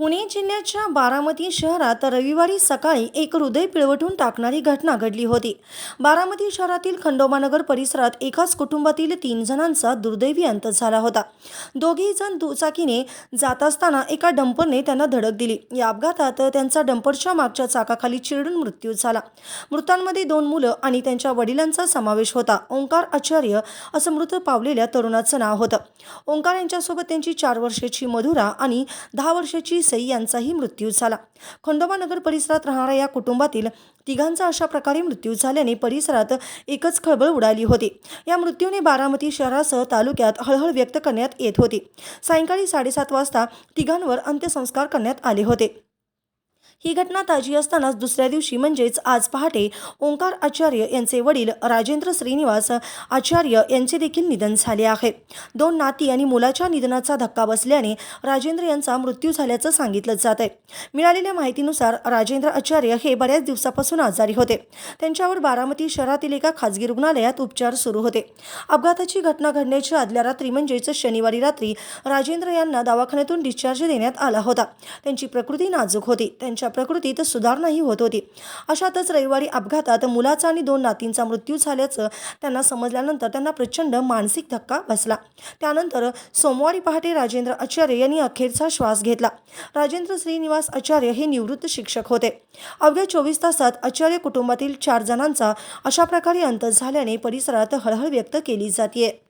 पुणे जिल्ह्याच्या बारामती शहरात रविवारी सकाळी एक हृदय पिळवटून टाकणारी घटना घडली होती. बारामती शहरातील खंडोबानगर परिसरात एकाच कुटुंबातील तीन जणांचा दुर्दैवी अंत झाला होता. दोघेही जण दुचाकीने जात असताना एका डंपरने त्यांना धडक दिली. या अपघातात त्यांचा डंपरच्या मागच्या चाकाखाली चिरडून मृत्यू झाला. मृतांमध्ये दोन मुलं आणि त्यांच्या वडिलांचा समावेश होता. ओंकार आचार्य असं मृत पावलेल्या तरुणाचं नाव होतं. ओंकार यांच्यासोबत त्यांची चार वर्षाची मधुरा आणि दहा वर्षाची सई यांचाही मृत्यू झाला. खंडोबानगर परिसरात राहणाऱ्या या कुटुंबातील तिघांचा अशा प्रकारे मृत्यू झाल्याने परिसरात एकच खळबळ उडाली होती. या मृत्यूने बारामती शहरासह तालुक्यात हळहळ व्यक्त करण्यात येत होती. सायंकाळी साडेसात वाजता तिघांवर अंत्यसंस्कार करण्यात आले होते. ही घटना ताजी असतानाच दुसऱ्या दिवशी म्हणजेच आज पहाटे ओंकार आचार्य यांचे वडील राजेंद्र श्रीनिवास आचार्य यांचे देखील निधन झाले आहे. दोन नाती आणि मुलाच्या निधनाचा धक्का बसल्याने राजेंद्र यांचा मृत्यू झाल्याचं सांगितलं जात आहे मिळालेल्या माहितीनुसार राजेंद्र आचार्य हे बऱ्याच दिवसापासून आजारी होते. त्यांच्यावर बारामती शहरातील एका खाजगी रुग्णालयात उपचार सुरू होते. अपघाताची घटना घडण्याच्या आदल्या रात्री म्हणजेच शनिवारी रात्री राजेंद्र यांना दवाखान्यातून डिस्चार्ज देण्यात आला होता. त्यांची प्रकृती नाजूक होती. त्यांच्या प्रकृतीत सुधारणाही होत होती. अशातच रविवारी अपघातात मुलाचा आणि दोन नातींचा मृत्यू झाल्याचं त्यांना समजल्यानंतर त्यांना प्रचंड मानसिक धक्का बसला. त्यानंतर सोमवारी पहाटे राजेंद्र आचार्य यांनी अखेरचा श्वास घेतला. राजेंद्र श्रीनिवास आचार्य हे निवृत्त शिक्षक होते. अवघ्या चोवीस तासात आचार्य कुटुंबातील चार जणांचा अशा प्रकारे अंत झाल्याने परिसरात हळहळ व्यक्त केली जाते